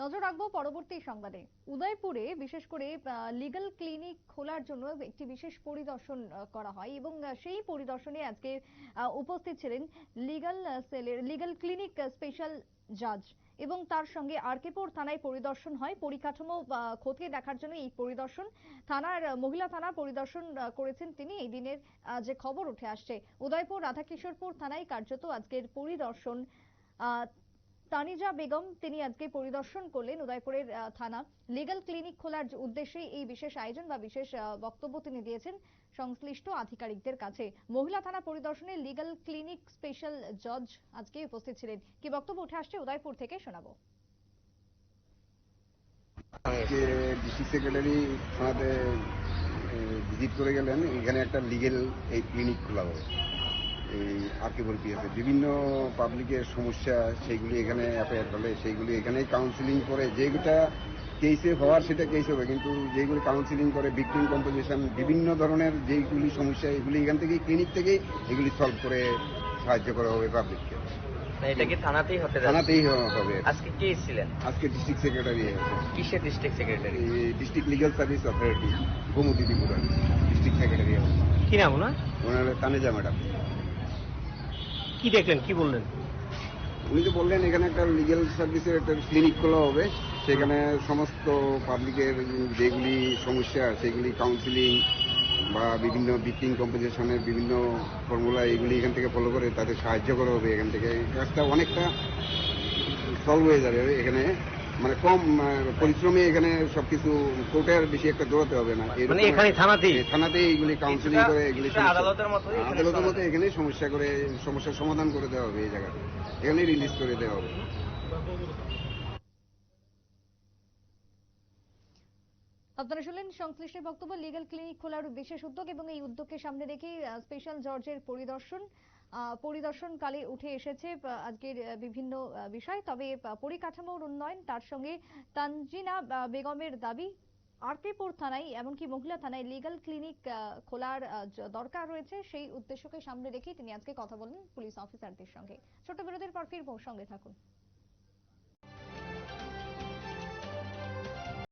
নজর রাখব পরবর্তী সংবাদে। উদয়পুরে বিশেষ করে লিগ্যাল ক্লিনিক খোলার জন্য একটি বিশেষ পরিদর্শন করা হয় এবং সেই পরিদর্শনে আজকে উপস্থিত ছিলেন লিগ্যাল সেলের লিগ্যাল ক্লিনিক স্পেশাল জাজ এবং তার সঙ্গে আরকেপুর থানায় পরিদর্শন হয়। পরিকাঠামো খতিয়ে দেখার জন্য এই পরিদর্শন, থানার মহিলা থানার পরিদর্শন করেছেন তিনি। এই দিনের যে খবর উঠে আসছে, উদয়পুর রাধাকিশোরপুর থানায় কার্যত আজকের পরিদর্শন তানিজা বেগম, তিনি আজকে পরিদর্শন করলেন উদয়পুরের থানা। লিগ্যাল ক্লিনিক খোলার উদ্দেশ্যে এই বিশেষ আয়োজন বা বিশেষ বক্তব্য তিনি দিয়েছেন সংশ্লিষ্ট আধিকারিকদের কাছে। মহিলা থানা পরিদর্শনে লিগ্যাল ক্লিনিক স্পেশাল জজ আজকে উপস্থিত ছিলেন। কি বক্তব্য উঠে আসছে উদয়পুর থেকে শোনাবো। আজকে ডিস্ট্রিক্ট সেক্রেটারি থানাতে ভিজিট করে গেলেন। এখানে একটা লিগেল এই ক্লিনিক খোলা হবে। এই আর্কিবল পিএসে বিভিন্ন পাবলিকের সমস্যা সেইগুলি এখানে অ্যাপেয়ার হলে সেইগুলি এখানেই কাউন্সিলিং করে যেগুটা কেসে হওয়ার সেটা কেস হবে কিন্তু যেগুলি কাউন্সিলিং করে ভিকটিম কম্পোজিশন বিভিন্ন ধরনের যেগুলি সমস্যা এগুলি এখান থেকেই ক্লিনিক থেকেই এগুলি সলভ করে সাহায্য করা হবে পাবলিককে এটা কি থানাতেই হতে থানাতেই হবে। আজকে কে ছিলেন? আজকে ডিস্ট্রিক্ট সেক্রেটারি কিসের district secretary district legal service authority Gomati Tripura district secretary কি নাম ওনার? ওনার তানেজা ম্যাডাম। কি দেখলেন? কি বললেন? উনি তো বললেন, এখানে একটা লিগেল সার্ভিসের একটা ক্লিনিক খোলা হবে। সেখানে সমস্ত পাবলিকের যেগুলি সমস্যা, সেগুলি কাউন্সিলিং বা বিভিন্ন বিটিং কম্পোজিশনের বিভিন্ন ফর্মুলা এগুলি এখান থেকে ফলো করে তাদের সাহায্য করা হবে। এখান থেকে কাজটা অনেকটা সলভ হয়ে যাবে এখানে। মানে কম পরিশ্রমে এখানে সবকিছু কোর্টে আর বেশি একটা দৌড়াতে হবে না। থানাতে মানে এখানে থানাতেই? থানাতেই এগুলি কাউন্সিলিং করে এগুলি সমস্যা- আদালতের মতো আদালতের মতো এখানেই এখানে সমস্যা করে সমস্যার সমাধান করে দেওয়া হবে এই জায়গাতে। এখানে রিলিজ করে দেওয়া হবে। আপনারা শুনলেন সংশ্লিষ্ট বক্তব্য লিগ্যাল ক্লিনিক খোলার বিশেষ উদ্যোগ এবং এই উদ্যোগকে সামনে রেখে স্পেশাল জর্জের পরিদর্শন পরিদর্শনকালে উঠে এসেছে আজকের বিভিন্ন বিষয়। তবে পরিকাঠামোর উন্নয়ন, তার সঙ্গে তানজিনা বেগমের দাবি আরকেপুর থানায়, এমনকি মহিলা থানায় লিগ্যাল ক্লিনিক খোলার দরকার রয়েছে। সেই উদ্দেশ্যকে সামনে রেখে তিনি আজকে কথা বলেন পুলিশ অফিসারদের সঙ্গে। ছোট বিরতির পর ফিরবো, সঙ্গে থাকুন।